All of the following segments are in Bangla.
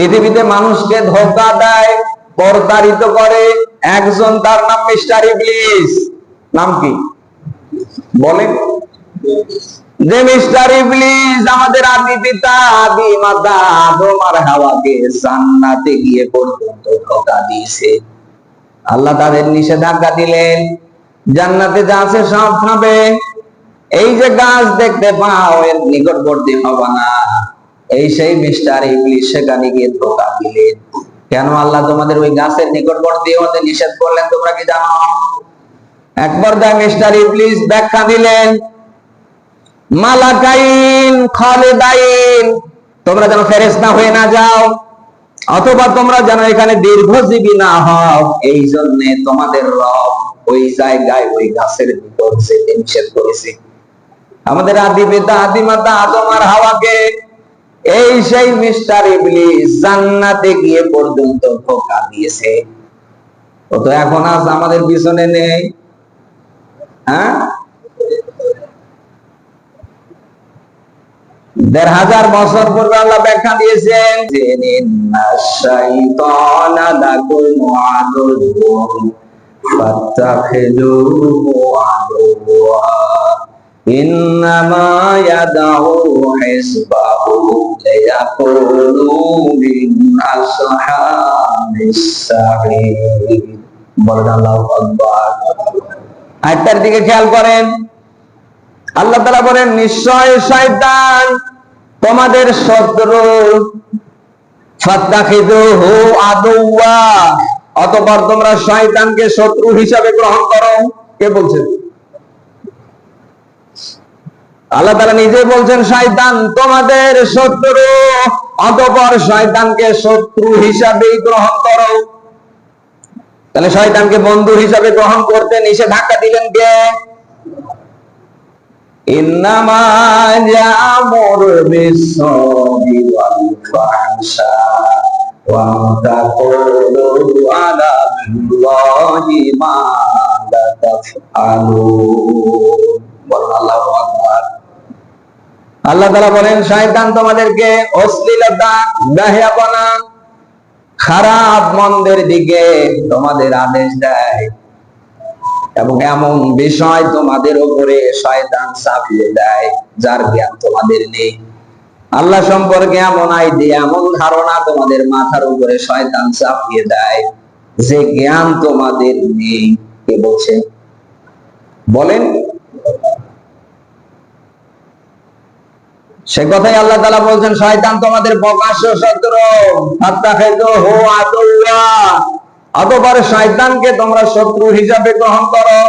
পৃথিবীতে মানুষকে ধোকা দেয়, প্রতারিত করে। একজন তার নাম মিস্টার ইবলিস। নাম কি? বলেন। যে মিস্টার ইবলিস আমাদের আদি পিতা, আদি মাতা আদম হাওয়াকে জান্নাতে গিয়ে পর্যন্ত ধোকা দিয়েছে। আল্লাহ তাদের নিষেধাজ্ঞা দিলেন, জান্নাতে যা আছে সব খাবে। এই যে গাছ দেখতে পাও, এর নিকটবর্তী হবা না। এই সেই মিস্টার ইংলিশ সেখানে গিয়ে ধোকা দিলেন। কেন আল্লাহ তোমাদের ওই গাছের নিকটবর্তী হতে নিষেধ করলেন, তোমরা কি জানো? একবার দেয় মিস্টার ইবলিস ব্যাখ্যা দিলেন, মালাকাইন খালেদাইন, তোমরা যেন হয়ে না যাও, অথবা তোমরা যেন এখানে দীর্ঘজীবী না হও, এই জন্য তোমাদের রব ওই জায়গায় ওই গাছের ভিতর যেতে নিষেধ করেছে। আমাদের আদি পিতা আদি মাতা, আদম আর হাওয়াকে এই সেই মিস্টার ইবলিস জান্নাতে গিয়ে পর্যন্ত ধোকা দিয়েছে। ও তো এখন আজ আমাদের পিছনে নেই। হ্যাঁ? দেড় হাজার বছর পূর্বে আল্লাহ ব্যাখ্যা দিয়েছেন, যে ইন্নামা ইয়াদাউ হিসবাহু লিয়াকুনু মিন আসহাবিস সাঈর বলেন আল্লাহু দিকে খেয়াল করেন। আল্লাহ তারা বলেন, নিশ্চয় শয়তান তোমাদের শত্রু ফাত্তাখিযুহু আদুওয়া অতঃপর তোমরা শয়তানকে শত্রু হিসাবে গ্রহণ করো। কে বলছেন? আল্লাহ তারা নিজে বলছেন, শয়তান তোমাদের শত্রু, অতপর শয়তানকে শত্রু হিসাবে গ্রহণ করো। তাহলে শয়তানকে বন্ধু হিসাবে গ্রহণ করতে নিষে ধাক্কা দিলেন কে? আলো আল্লাহ তাআলা বলেন, শয়তান তোমাদেরকে অশ্লীলতা বেহায়াপনা খারাপ মন্দের দিকে তোমাদের আদেশ দেয় এবং এমন বিষয় তোমাদের উপরে শয়তান চাপিয়ে দেয়, যার জ্ঞান তোমাদের নেই। আল্লাহ সম্পর্কে এমন আইডিয়া এমন ধারণা তোমাদের মাথার উপরে শয়তান চাপিয়ে দেয়, যে জ্ঞান তোমাদের নেই, কে বলছে? বলেন সে কথাই আল্লাহ তালা বলছেন, শয়তান তোমাদের প্রকাশ্য শত্রু। হো অতপর শয়তানকে তোমরা শত্রু হিসাবে গ্রহণ করো।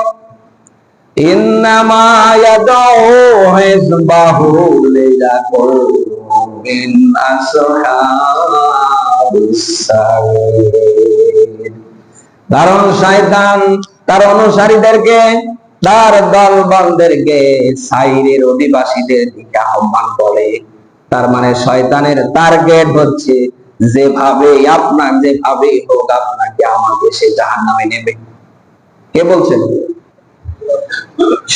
কারণ শয়তান তার অনুসারীদেরকে তার দল বলদেরকে সাইরের অধিবাসীদের দিকে আহ্বান করে। তার মানে শয়তানের টার্গেট হচ্ছে যেভাবে আপনার যেভাবে হোক আপনাকে আমাকে সে জাহান নামে নেবে। কে বলছেন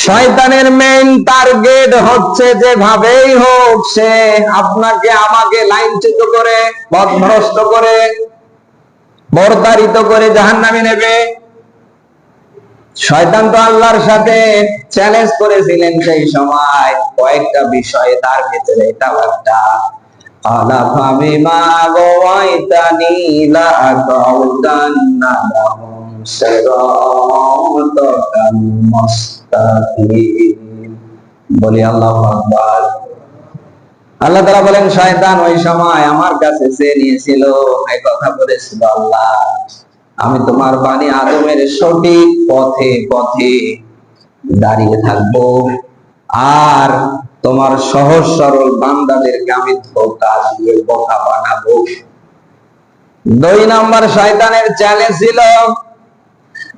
শয়তানের মেইন টার্গেট হচ্ছে যেভাবেই হোক সে আপনাকে আমাকে লাইনচ্যুত করে পথভ্রষ্ট করে, বর্তারিত করে জাহান নামে নেবে। শয়তান তো আল্লাহর সাথে চ্যালেঞ্জ করেছিলেন সেই সময়। কয়েকটা বিষয়ে তার ভেতরে এটাও একটা বলি আল্লাহু আল্লাহ তাআলা বলেন, শয়তান ওই সময় আমার কাছে সে নিয়েছিল এই কথা বলেছিল আল্লাহ। আমি তোমার বাণী আদমের সঠিক পথে পথে দাঁড়িয়ে থাকবো আর তোমার সহজ সরল বান্দাদেরকে আমি ধোকা দিয়ে বোকা বানাবো দুই নম্বর শয়তানের চ্যালেঞ্জ ছিল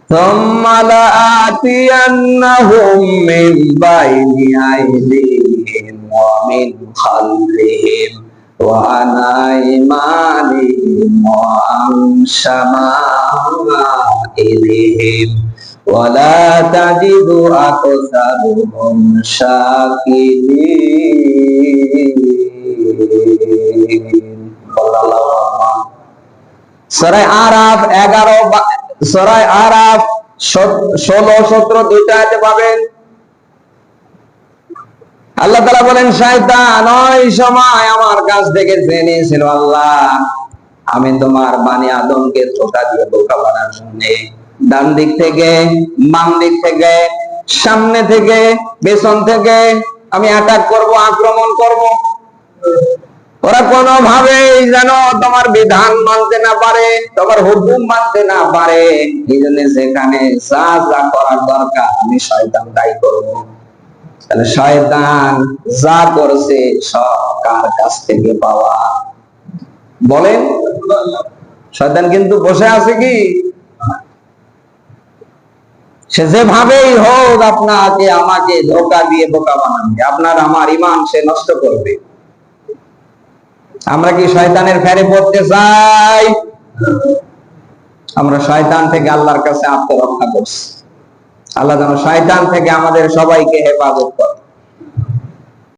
ثم لآتينهم من بين أيديهم ومن خلفهم وعن أيمانهم وعن شمائلهم ولا تجد أكثرهم شاكرين صلى الله عليه সরাই আরাফ এগারো বা- সরাই আরাফ সত- ষোলো সতেরো দুইটা আয়াতে পাবেন আল্লাহ তালা বলেন, শয়তান, ওই সময় আমার কাছ থেকে জেনেছিল আল্লাহ, আমি তোমার বানি আদমকে ধোকা দিয়ে বোকা বানার জন্য ডান দিক থেকে, বাম দিক থেকে, সামনে থেকে, পেছন থেকে আমি অ্যাটাক করব, আক্রমণ করব। ওরা কোনোভাবেই যেন তোমার বিধান মানতে না পারে, তোমার হুকুম মানতে না পারে। এই জন্য সেখানে যা যা করার দরকার, আমি শয়তান তাই করব। তাহলে শয়তান যা করছে সব কার কাছ থেকে পাওয়া। বলেন, শয়তান কিন্তু বসে আছে কি? সে যেভাবেই হোক আপনাকে, আমাকে ধোকা দিয়ে বোকা বানাবে, আপনার আমার ইমান সে নষ্ট করবে। আমরা কি শয়তানের ফেরে পড়তে চাই? আমরা শয়তান থেকে আল্লাহর কাছে আত্মরক্ষা করছি। আল্লাহ যেন শয়তান থেকে আমাদের সবাইকে হেফাজত করে।